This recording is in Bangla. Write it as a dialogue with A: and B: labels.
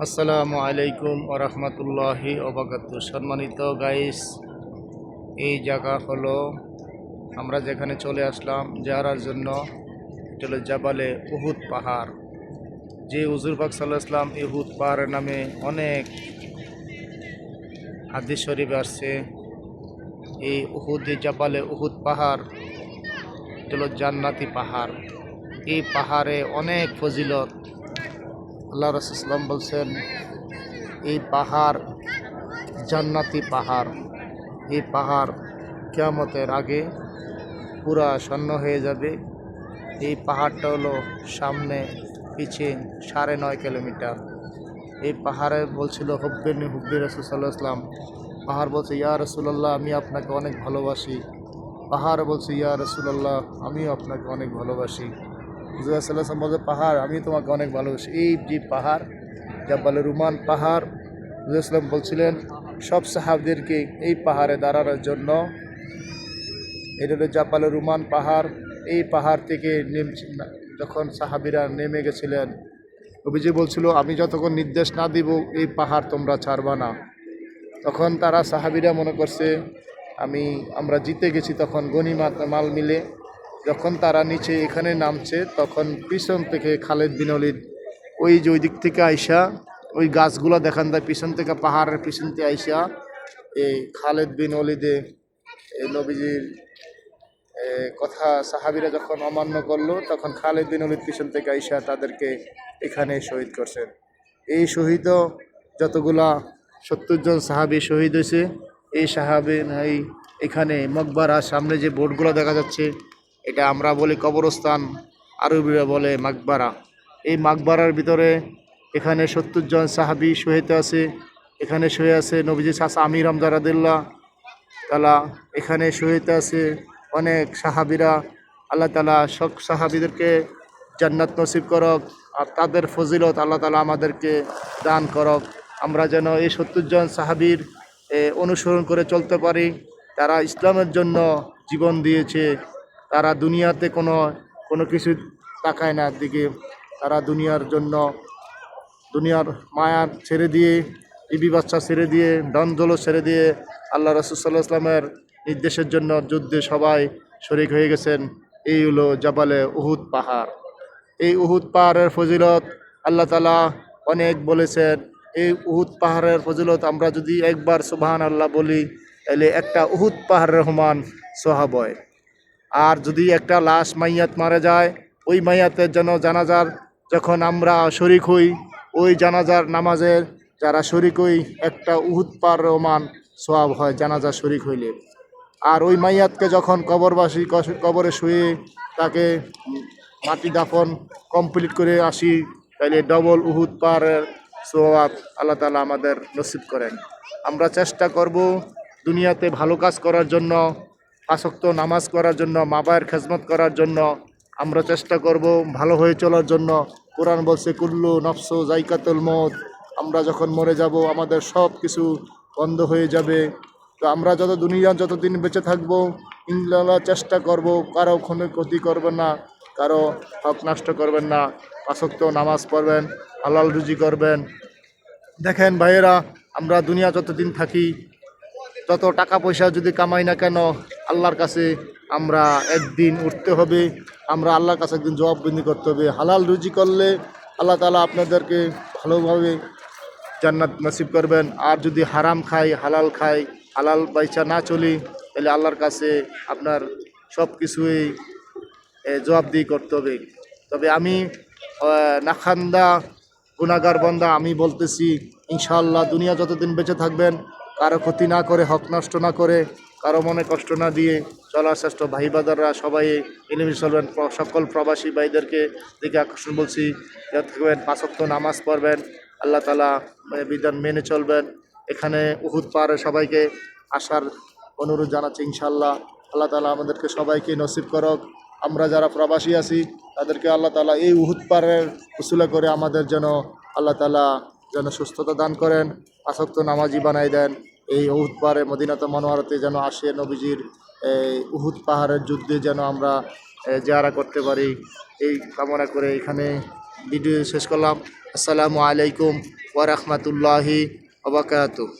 A: আসসালামু আলাইকুম ওরহমতুল্লাহি ওবাকাত সম্মানিত গাইস এই জায়গা হলো, আমরা যেখানে চলে আসলাম যারার জন্য হলো জাবালে উহুদ পাহাড়। যে উজুর পাক সাল্লাহ ইসলাম ইহুদ পাহাড়ের নামে অনেক হাদিস শরীফ আসছে। এই উহুদ জাবালে উহুদ পাহাড় হলো জান্নাতি পাহাড়। এই পাহাড়ে অনেক ফজিলত আল্লাহ রসুলাম বলছেন, এই পাহাড় জান্নাতি পাহাড়। এই পাহাড় কেয়ামতের আগে পুরা স্বর্ণ হয়ে যাবে। এই পাহাড়টা হলো সামনে পিছে সাড়ে নয় কিলোমিটার। এই পাহাড়ে বলছিল হব্বেন হুব্বে রসুল্লাহ ইসলাম পাহাড় বলছে, ইয়া রসুল্লাহ আমি আপনাকে অনেক ভালোবাসি। পাহাড় বলছে, ইয়া রসুল্লাহ আমিও আপনাকে অনেক ভালোবাসি। হুজুরাম বলছে পাহাড়, আমি তোমাকে অনেক ভালোবাসি। এই যে পাহাড়, জাব্বালে রুমান পাহাড় হুজুরাম বলছিলেন, সব সাহাবদেরকে এই পাহাড়ে দাঁড়ানোর জন্য। এটা হলো জাব্বালে রুমান পাহাড়। এই পাহাড় থেকে নেম, যখন সাহাবিরা নেমে গেছিলেন অভিজি বলছিল, আমি যতক্ষণ নির্দেশ না দিব, এই পাহাড় তোমরা ছাড়বা না। তখন তারা সাহাবিরা মনে করছে, আমি, আমরা জিতে গেছি। তখন গনিমাত মাল মিলে যখন তারা নিচে এখানে নামছে, তখন পিছন থেকে খালেদ বিন অলিদ ওই যে ওই দিক থেকে আইসা, ওই গাছগুলো দেখান দেয়, পিছন থেকে পাহাড়ের পিছন থেকে আইসা, এই খালেদ বিন অলিদে নবীজির কথা সাহাবিরা যখন অমান্য করল, তখন খালেদ বিন অলিদ পিছন থেকে আইসা তাদেরকে এখানে শহীদ করছেন। এই শহীদ যতগুলা সত্তর জন সাহাবি শহীদ হয়েছে, এই সাহাবি, এই এখানে মকবারা সামনে যে বোর্ডগুলো দেখা যাচ্ছে এটা আমরা বলি কবরস্থান, আরবিরা বলে মাকবারা। এই মাকবারার ভিতরে এখানে সত্তর জন সাহাবি শহীদ আছে, এখানে শহীদ আছে নবীজি সাস আমির হামদারাদুল্লাহ তালা এখানে শহীদ আছে অনেক সাহাবিরা। আল্লাহ তালা সব সাহাবিদেরকে জান্নাত নসিব করক আর তাদের ফজিলত আল্লাহ তালা আমাদেরকে দান করক। আমরা যেন এই সত্তর জন সাহাবির অনুসরণ করে চলতে পারি। তারা ইসলামের জন্য জীবন দিয়েছে। তারা দুনিয়াতে কোনো কোনো কিছু তাকায় না দিকে তারা দুনিয়ার জন্য, দুনিয়ার মায়ার ছেড়ে দিয়ে ইবি বাচ্চা ছেড়ে দিয়ে দন্দল ছেড়ে দিয়ে আল্লাহ রসুল্লাহ ইসলামের নির্দেশের জন্য যুদ্ধে সবাই শরিক হয়ে গেছেন। এই হলো জাবালে উহুদ পাহাড়। এই উহুদ পাহাড়ের ফজিলত আল্লাহ তালা অনেক বলেছেন। এই উহুদ পাহাড়ের ফজিলত আমরা যদি একবার সুবাহান আল্লাহ বলি, তাহলে একটা উহুদ পাহাড়ের সমান সোহাবয়। আর যদি একটা লাশ মাইয়াত মারা যায়, ওই মাইয়াতের জন্য জানাজার যখন আমরা শরিক হই, ওই জানাজার নামাজের যারা শরিক হই, একটা উহুদ পার রহমান সোয়াব হয় জানাজা শরিক হইলে। আর ওই মাইয়াতকে যখন কবরবাসী কবরে শুয়ে তাকে মাটি দাফন কমপ্লিট করে আসি তাহলে ডবল উহুদ পাহাড়ের সোয়াব আল্লাহ তালা আমাদের নসিব করেন। আমরা চেষ্টা করব দুনিয়াতে ভালো কাজ করার জন্য আসক্ত নামাজ করার জন্য, মা বাবার খেজমত করার জন্য আমরা চেষ্টা করব ভালো হয়ে চলার জন্য। কোরআন বলছে, কুল্লু নফস জাইকাতুল মত আমরা যখন মরে যাব, আমাদের সব কিছু বন্ধ হয়ে যাবে। তো আমরা যত দুনিয়া, যতদিন বেঁচে থাকব ইনশাল্লাহ চেষ্টা করব, কারও কোনো ক্ষতি করবেন না, কারও হক নষ্ট করবেন না। আসক্ত নামাজ পড়বেন, হালাল রুজি করবেন। দেখেন ভাইয়েরা, আমরা দুনিয়া যতদিন থাকি, যত টাকা পয়সা যদি কামাই না কেন আল্লাহর কাছে আমরা একদিন উঠতে হবে, আমরা আল্লাহর কাছে একদিন জবাববন্দি করতে হবে। হালাল রুজি করলে আল্লাহ তালা আপনাদেরকে ভালোভাবে জান্নাত নসিব করবেন। আর যদি হারাম খাই, হালাল খাই, হালাল পয়সা না চলি, তাহলে আল্লাহর কাছে আপনার সব কিছুই জবাবদিহি করতে হবে। তবে আমি নাখান্দা গুণাগার বন্দা, আমি বলতেছি, ইনশাআল্লাহ দুনিয়া যতদিন বেঁচে থাকবেন, কারও ক্ষতি না করে, হক নষ্ট না করে কারও মনে কষ্ট না দিয়ে চলার শ্রেষ্ঠ ভাই বাদাররা সবাই এলিমি চলবেন। সকল প্রবাসী ভাইদেরকে দিকে আকর্ষণ বলছি। থাকবেন পাঁচক্ত নামাজ পড়বেন, আল্লাহ তালা বিধান মেনে চলবেন। এখানে উহুদ পাহাড়ে সবাইকে আসার অনুরোধ জানাচ্ছি ইনশাল্লাহ আল্লাহ তালা আমাদেরকে সবাইকে নসিব করক। আমরা যারা প্রবাসী আছি, তাদেরকে আল্লাহ তালা এই উহুদ পাহাড়ের উসুলা করে আমাদের যেন আল্লাহ তালা যেন সুস্থতা দান করেন আসক্ত নামাজি বানাই দেন। এই উহুদ পাহাড়ে মদিনাত মনোয়ারতে যেন আসে নবীজির, এই উহুদ পাহাড়ের যুদ্ধে যেন আমরা জেয়ারা করতে পারি। এই কামনা করে এখানে ভিডিও শেষ করলাম। আসসালামু আলাইকুম ওয়া রাহমাতুল্লাহি ওয়া বারাকাতুহু।